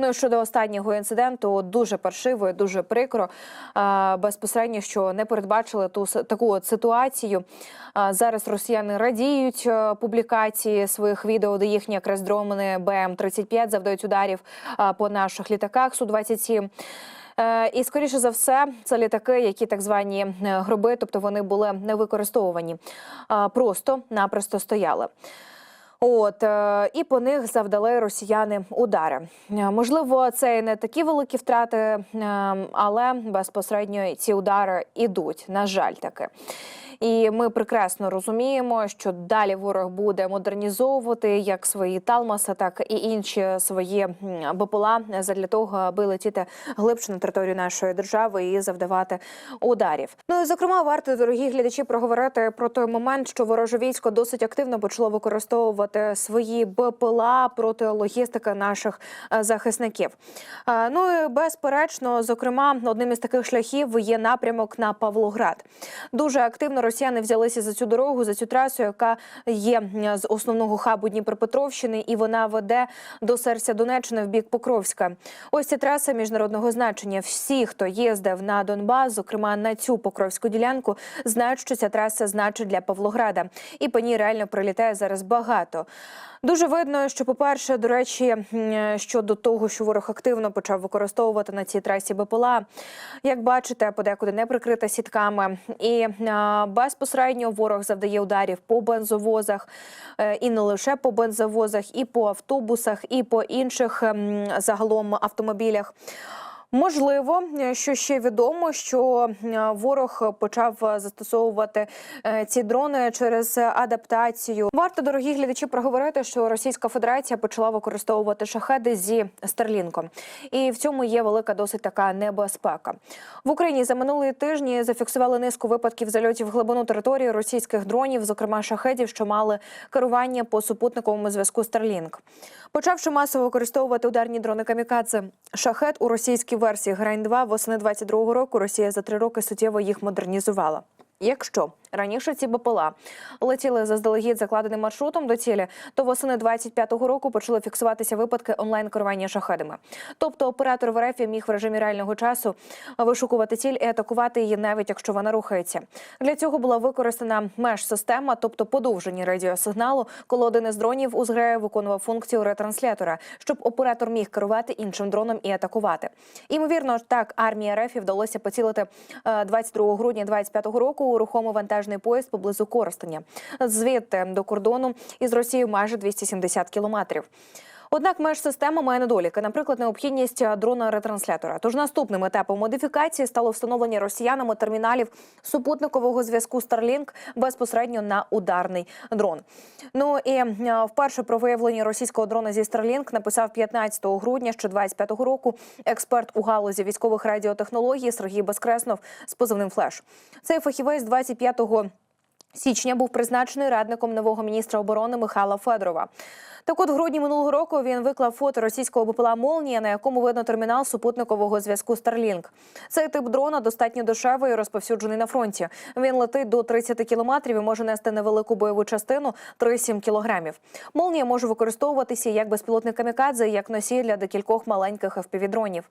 Ну щодо останнього інциденту, дуже паршиво, дуже прикро. Безпосередньо, що не передбачили ту таку от ситуацію. Зараз росіяни радіють е, публікації своїх відео, де їхні якраз дрони БМ-35 завдають ударів по наших літаках Су-27. Е, І скоріше за все, це літаки, які так звані е, гроби, тобто вони були не використовувані, а просто-напросто стояли. От е, і по них завдали росіяни удари. Е, Можливо, це і не такі великі втрати, е, але безпосередньо ці удари ідуть. На жаль, таки. І ми прекрасно розуміємо, що далі ворог буде модернізовувати як свої талмаси, так і інші свої БПЛА для того, аби летіти глибше на територію нашої держави і завдавати ударів. Ну і зокрема, варто дорогі глядачі проговорити про той момент, що вороже військо досить активно почало використовувати свої БПЛА проти логістики наших е, захисників. Е, Ну і безперечно, зокрема, одним із таких шляхів є напрямок на Павлоград. Дуже активно росіяни взялися за цю дорогу, за цю трасу, яка є з основного хабу Дніпропетровщини, і вона веде до серця Донеччини в бік Покровська. Ось ця траса міжнародного значення. Всі, хто їздив на Донбас, зокрема на цю покровську ділянку, знають, що ця траса значить для Павлограда, і по ній реально прилітає зараз багато. Дуже видно, що, по-перше, до речі, щодо того, що ворог активно почав використовувати на цій трасі БПЛА, як бачите, подекуди не прикрита сітками, і безпосередньо ворог завдає ударів по бензовозах, е, і не лише по бензовозах, і по автобусах, і по інших ем, загалом автомобілях. Можливо, що ще відомо, що е, ворог почав застосовувати е, ці дрони через адаптацію. Варто дорогі глядачі проговорити, що Російська Федерація почала використовувати шахеди зі Старлінком, і в цьому є велика досить така небезпека. В Україні за минулі тижні зафіксували низку випадків зальотів в глибину території російських дронів, зокрема шахедів, що мали керування по супутниковому зв'язку Старлінк. Почавши масово використовувати ударні дрони камікадзе, шахет у російській версії Грайн 2 восени 22-го року Росія за три роки суттєво їх модернізувала. Якщо раніше ці БПЛА летіли заздалегідь закладеним маршрутом до цілі, то восени 25-го року почали фіксуватися випадки онлайн керування шахедами. Тобто оператор в РФ міг в режимі реального часу вишукувати ціль і атакувати її, навіть якщо вона рухається. Для цього була використана меж-система, тобто подовження радіосигналу, коли один із дронів у зграї виконував функцію ретранслятора, щоб оператор міг керувати іншим дроном і атакувати. Імовірно, так армії РФ вдалося поцілити е, 22 грудня 25-го року у рухомий вантажний поїзд поблизу Коростеня. Звідти до кордону із Росією майже 270 кілометрів. Однак межсистема має недоліки, наприклад, необхідність дрона ретранслятора. Тож наступним етапом модифікації стало встановлення росіянами терміналів супутникового зв'язку Starlink безпосередньо на ударний дрон. Ну і е, вперше про виявлення російського дрона зі Starlink написав 15 грудня ще 25-го року експерт у галузі військових радіотехнологій Сергій Безкреснов з позивним Флеш. Цей фахівець 25-го січня був призначений радником нового міністра оборони Михайла Федорова. Так от в грудні минулого року він виклав фото російського БПЛА «Молнія», на якому видно термінал супутникового зв'язку Starlink. Цей тип дрона достатньо дешевий і розповсюджений на фронті. Він летить до 30 кілометрів і може нести невелику бойову частину 3-7 кілограмів. «Молнія» може використовуватися як безпілотний камікадзе, як носій для декількох маленьких FPV-дронів.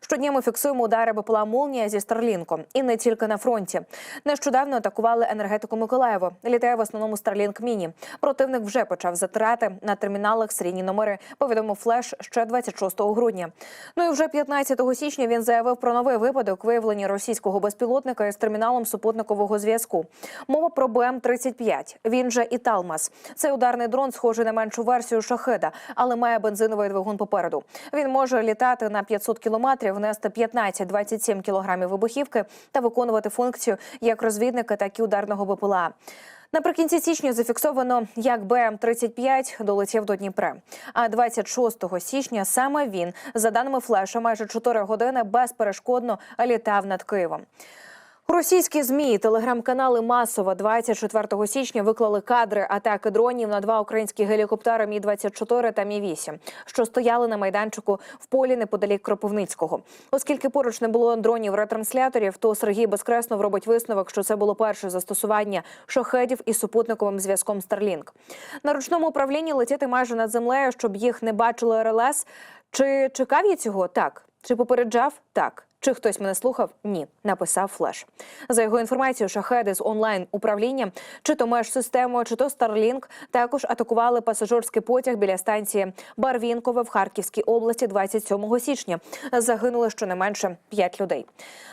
Щодня ми фіксуємо удари БПЛА «Молнія» зі Старлінком. І не тільки на фронті. Нещодавно атакували енергетику Миколаєва. Літає в основному Starlink Міні. Противник вже почав затирати на терміналах серійні номери, повідомив Флеш ще 26 грудня. Ну і вже 15 січня він заявив про новий випадок виявлення російського безпілотника із терміналом супутникового зв'язку. Мова про БМ-35. Він же і Талмас. Цей ударний дрон схожий на меншу версію шахеда, але має бензиновий двигун попереду. Він може літати на 500 кілометрів, нести 15-27 кілограмів вибухівки та виконувати функцію як розвідника, так і ударного БПЛА. Наприкінці січня зафіксовано, як БМ-35 долетів до Дніпра. А 26 січня саме він, за даними Флеша, майже 4 години безперешкодно літав над Києвом. Російські змі телеграм-канали масово 24 січня виклали кадри атаки дронів на два українські гелікоптери Мі 24 та Мі 8 що стояли на майданчику в полі неподалік Кропивницького. Оскільки поруч не було дронів ретрансляторів, то Сергій Безкреснов робить висновок, що це було перше застосування шахедів із супутниковим зв'язком Starlink. На ручному управлінні летіти майже над землею, щоб їх не бачили РЛС. Чи чекав я цього? Так. Чи попереджав? Так. Чи хтось мене слухав? Ні, написав флеш. За його інформацією, шахеди з онлайн управлінням, чи то меж системою, чи то Starlink, також атакували пасажирський потяг біля станції Барвінкове в Харківській області 27 січня. Загинули щонайменше 5 людей.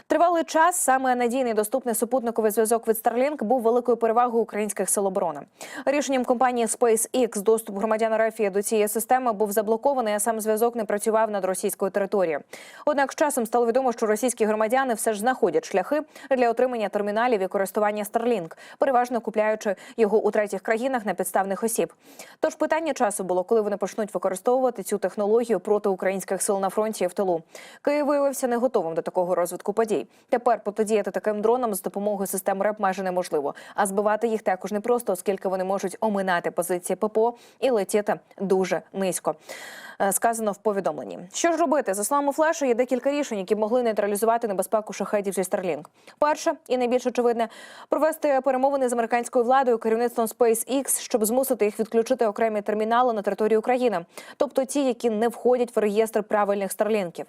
Тривалий час саме надійний доступний супутниковий зв'язок від Starlink був великою перевагою українських сил оборони. Рішенням компанії SpaceX доступ громадян РФ до цієї системи був заблокований, а сам зв'язок не працював над російською територією. Однак з часом стало відомо, що російські громадяни все ж знаходять шляхи для отримання терміналів і користування Starlink, переважно купляючи його у третіх країнах на підставних осіб. Тож питання часу було, коли вони почнуть використовувати цю технологію проти українських сил на фронті і в тилу. Київ виявився не готовим до такого розвитку подій. Тепер протидіяти таким дронам з допомогою систем РЕП майже неможливо, а збивати їх також непросто, оскільки вони можуть оминати позиції ППО і летіти дуже низько. Е, Сказано в повідомленні. Що ж робити? За словами Флеша, є декілька рішень, які могли нейтралізувати небезпеку шахедів зі Starlink. Перше і найбільш очевидне провести перемовини з американською владою керівництвом SpaceX, щоб змусити їх відключити окремі термінали на території України, тобто ті, які не входять в реєстр правильних старлінків.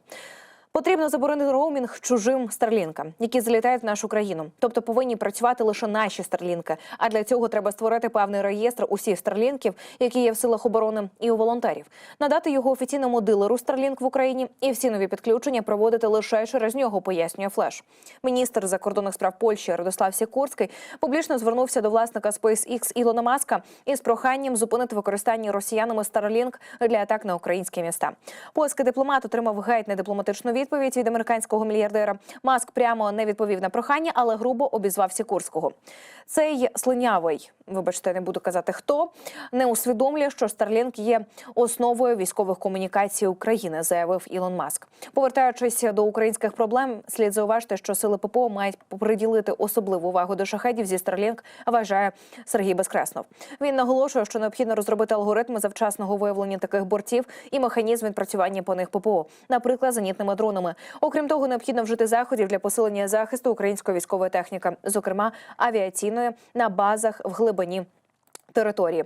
Потрібно заборонити роумінг чужим старлінкам, які залітають в нашу країну. Тобто повинні працювати лише наші старлінки. А для цього треба створити певний реєстр усіх старлінків, які є в силах оборони, і у волонтерів, надати його офіційному дилеру Старлінк в Україні, і всі нові підключення проводити лише через нього, пояснює Флеш. Міністр закордонних справ Польщі Радослав Сікорський публічно звернувся до власника SpaceX Ілона Маска із проханням зупинити використання росіянами Starlink для атак на українські міста. Польський дипломат отримав геть недипломатичну відповідь від американського мільярдера. Маск прямо не відповів на прохання, але грубо обізвав Сікорського. Цей слинявий, вибачте, не буду казати хто, не усвідомлює, що Starlink є основою військових комунікацій України, заявив Ілон Маск. Повертаючись до українських проблем, слід зауважити, що сили ППО мають приділити особливу увагу до шахедів зі Starlink, вважає Сергій Безкреснов. Він наголошує, що необхідно розробити алгоритми завчасного виявлення таких бортів і механізм відпрацювання по них ППО, наприклад, зенітними дронами. Окрім того, необхідно вжити заходів для посилення захисту української військової техніки, зокрема авіаційної на базах в глибині. Території